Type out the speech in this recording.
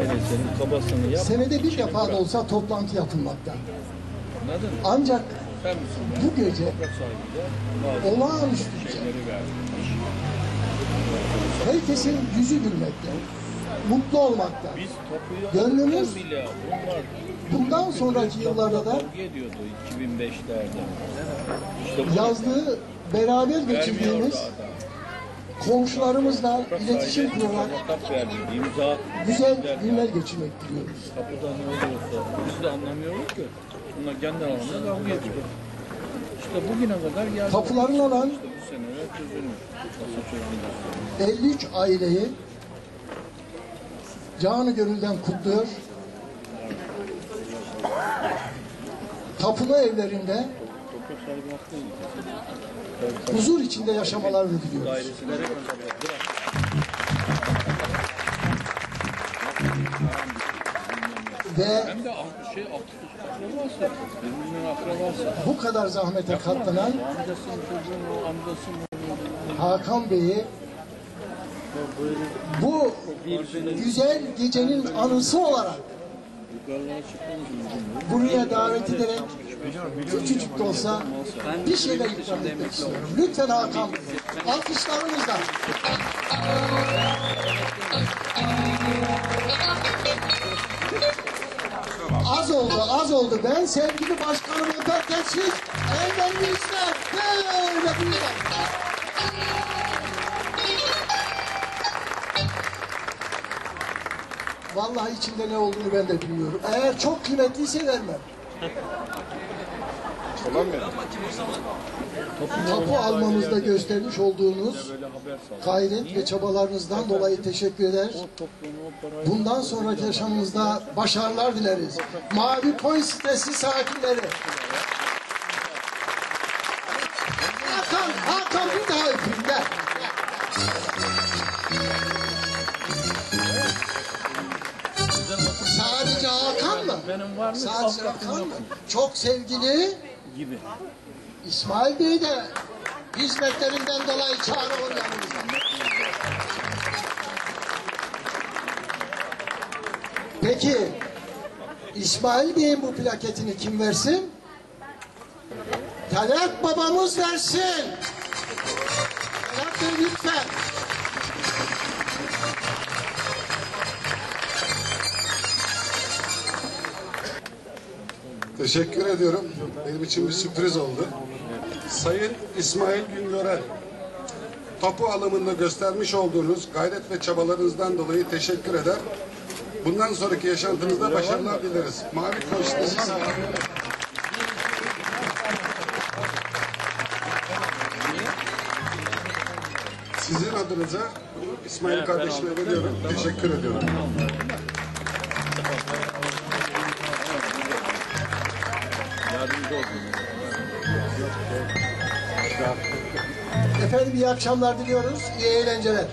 ailesinin kabasını yap. Senede bir defa da olsa toplantı yapılmakta. Anladın mı? Ancak Sen bu gece olağanüstü vermiş. herkesin yüzü gülmekte, mutlu olmakta. Gönlümüz- Bundan sonraki yıllarda da kavga ediyordu 2005'lerde. İşte bu yazlığı beraber geçirdiğimiz. Komşularımızla iletişim kurarak güzel günler geçirmek diliyoruz. Kapıda ne oluyorsa biz de anlamıyoruz ki. Bunlar kendi aralarında kavga ediyor. İşte bugüne kadar geldi. Tapuların alan İşte bu seneler çözülmüş. Nasıl çözülmüş? 53 aileyi canı gönülden kutluyor. Tapulu evlerinde huzur içinde yaşamalarını diliyoruz. Ve bu kadar zahmete katlanan? Hakan Bey'i bu güzel gecenin anısı olarak? Buraya davet ederek küçücük de olsa bir şeyler ikram etmek. Lütfen Hakan Bey, alkışlarınızla. Az oldu, az oldu. Ben sevgili başkanım öperken siz ellerinize böyle bir Vallahi içinde ne olduğunu ben de bilmiyorum. Eğer çok kıymetliyse vermem. Tapu almamızda göstermiş olduğunuz gayret ve çabalarınızdan dolayı teşekkür eder. Bundan sonraki yaşamımızda başarılar dileriz. Mavi Point sitesi sakinleri. Hakan, Hakan bir daha öpeyim gel. Mı? benim var mı? Yok mı? mu? Çok sevgili Gibi. İsmail Bey de hizmetlerinden dolayı çağrılır yanımıza. Peki İsmail Bey'in bu plaketini kim versin? Talat babamız versin. Talat Bey lütfen. Teşekkür ediyorum. Benim için bir sürpriz oldu. Sayın İsmail Güngören, tapu alımında göstermiş olduğunuz gayret ve çabalarınızdan dolayı teşekkür eder. Bundan sonraki yaşantınızda başarılar dileriz. Mavi sahibi. Sizin adınıza İsmail kardeşime veriyorum. Teşekkür ediyorum. Efendim iyi akşamlar diliyoruz. İyi eğlenceler.